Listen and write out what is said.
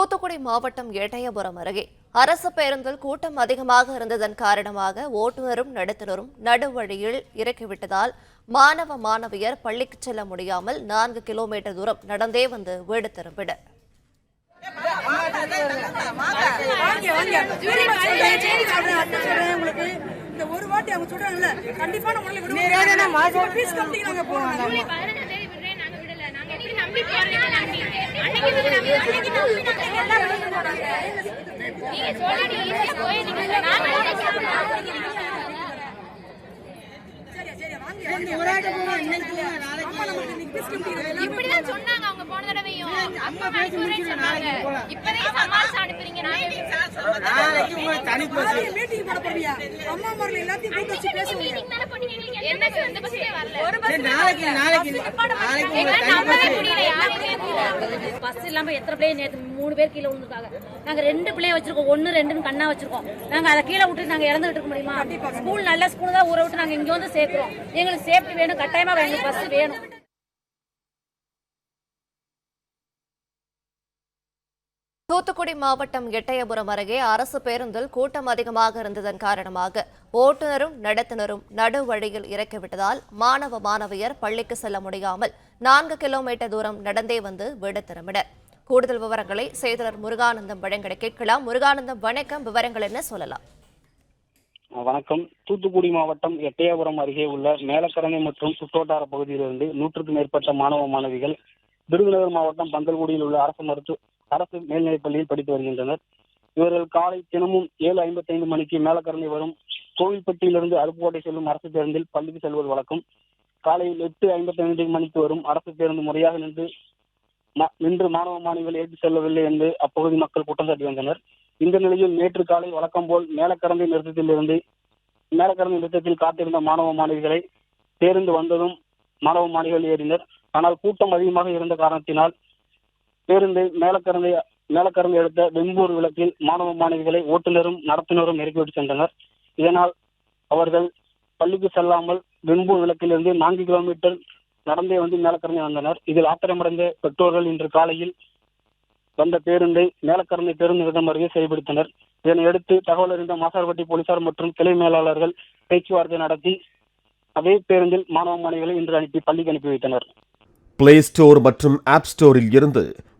தூத்துக்குடி மாவட்டம் எட்டயபுரம் அருகே அரசு பேருந்தில் கூட்டம் அதிகமாக இருந்ததன் காரணமாக ஓட்டுநரும் நடத்துனரும் நடுவழியில் இறக்கிவிட்டதால் மாணவ மாணவியர் பள்ளிக்கு செல்ல முடியாமல் நான்கு கிலோமீட்டர் தூரம் நடந்தே வந்து வீடு திரும்பினர். இந்த ஒரு வாட்டி அவங்க சொல்றாங்கல்ல ஃபீஸ் இப்படிதான் சொன்னாங்க அவங்க போன தடவையும். அப்ப விடுறேன்னு சொன்னாங்க. இப்பதான் சமாளிச்சு அனுப்புறீங்க? நாங்க மீட்டிங் போட போறியா? அம்மா அம்மார்கள் எல்லாத்தையும் கூட்டு வச்சு பேசுவீங்க பஸ் இந்த பஸ்ஸே வரல? ஒரு பஸ் நாளைக்கு நாளைக்கு. எங்களால நம்பவே முடியல யாருமே பஸ் இல்லாம எத்தனை பிள்ளைய நேத்து மூணு பேர் கீழே விழுந்துருக்காங்க. நாங்க ரெண்டு பிள்ளைய வச்சிருக்கோம். ஒன்னு ரெண்டுன்னு கண்ணா வச்சிருக்கோம். நாங்க அதை கீழே விட்டு நாங்க இறந்துட்டு இருக்க முடியுமா? ஸ்கூல் நல்ல ஸ்கூல் தான். ஊரை விட்டு நாங்க இங்க வந்து சேர்க்கிறோம். எங்களுக்கு சேஃப்டி வேணும் கட்டாயமா எங்களுக்கு பஸ் வேணும். தூத்துக்குடி மாவட்டம் எட்டயபுரம் அருகே அரசு பேருந்தில் கூட்டம் அதிகமாக இருந்ததன் காரணமாக ஓட்டுநரும் நடத்துனரும் நடுவழியில் இறக்கிவிட்டதால் மாணவ மாணவியர் பள்ளிக்கு செல்ல முடியாமல் நான்கு கிலோமீட்டர் தூரம் நடந்தே வந்து வீடு திரும்பினர். கூடுதல் விவரங்களை செய்தியாளர் முருகானந்தம் வழங்கிட கேட்கலாம். முருகானந்தம் வணக்கம். விவரங்கள் என்ன சொல்லலாம்? வணக்கம். தூத்துக்குடி மாவட்டம் எட்டயபுரம் அருகே உள்ள மேலக்கரணை மற்றும் சுற்றோட்டார பகுதியிலிருந்து நூற்றுக்கும் மேற்பட்ட மாணவ மாணவிகள் விருதுநகர் மாவட்டம் பந்தல்குடியில் உள்ள அரசு மருத்துவ அரசு மேல்நிலைப் பள்ளியில் படித்து வருகின்றனர். இவர்கள் காலை தினமும் ஏழு ஐம்பத்தைந்து மணிக்கு மேலக்கரணை வரும். கோவில்பட்டியிலிருந்து அருப்புக்கோட்டை செல்லும் அரசு பேருந்தில் பள்ளிக்கு செல்வது வழக்கம். காலையில் எட்டு ஐம்பத்தி ஐந்து மணிக்கு வரும் அரசு பேருந்து முறையாக நின்று நின்று மாணவ மாணவிகள் ஏற்றி செல்லவில்லை என்று அப்பகுதி மக்கள் குற்றம் சாட்டி வந்தனர். இந்த நிலையில் நேற்று காலை வழக்கம் போல் மேலக்கரந்தை நிறுத்தத்திலிருந்து மேலக்கரந்தை நிறுத்தத்தில் காத்திருந்த மாணவ மாணவிகளை பேருந்து வந்ததும் மாணவ மாணவிகள் ஏறினர். ஆனால் கூட்டம் அதிகமாக இருந்த காரணத்தினால் பேருந்து மேலக்கரந்தை மேலக்கரந்தை எடுத்த வெம்பூர் விளக்கில் மாணவ மாணவிகளை ஓட்டுநரும் நடத்துனரும் இறக்கிவிட்டு சென்றனர். இதனால் அவர்கள் பள்ளிக்கு செல்லாமல் வெம்பூர் விளக்கிலிருந்து நான்கு கிலோமீட்டர் நடந்தே வந்து மேலக்கரணை வந்தனர். இதில் ஆத்திரமடைந்த பெற்றோர்கள் இன்று காலையில் வந்த பேருந்தை மேலக்கரணை பேருந்து நிறுத்தம் அருகே செயல்படுத்தினர் இதனையடுத்து தகவல் அறிந்த மாசார்பட்டி போலீசார் மற்றும் கிளை மேலாளர்கள் பேச்சுவார்த்தை நடத்தி அதே பேருந்தில் மாணவ மாணவிகளை இன்று அனுப்பி பள்ளிக்கு அனுப்பி வைத்தனர். பிளே ஸ்டோர் மற்றும் ஆப் ஸ்டோரில் இருந்து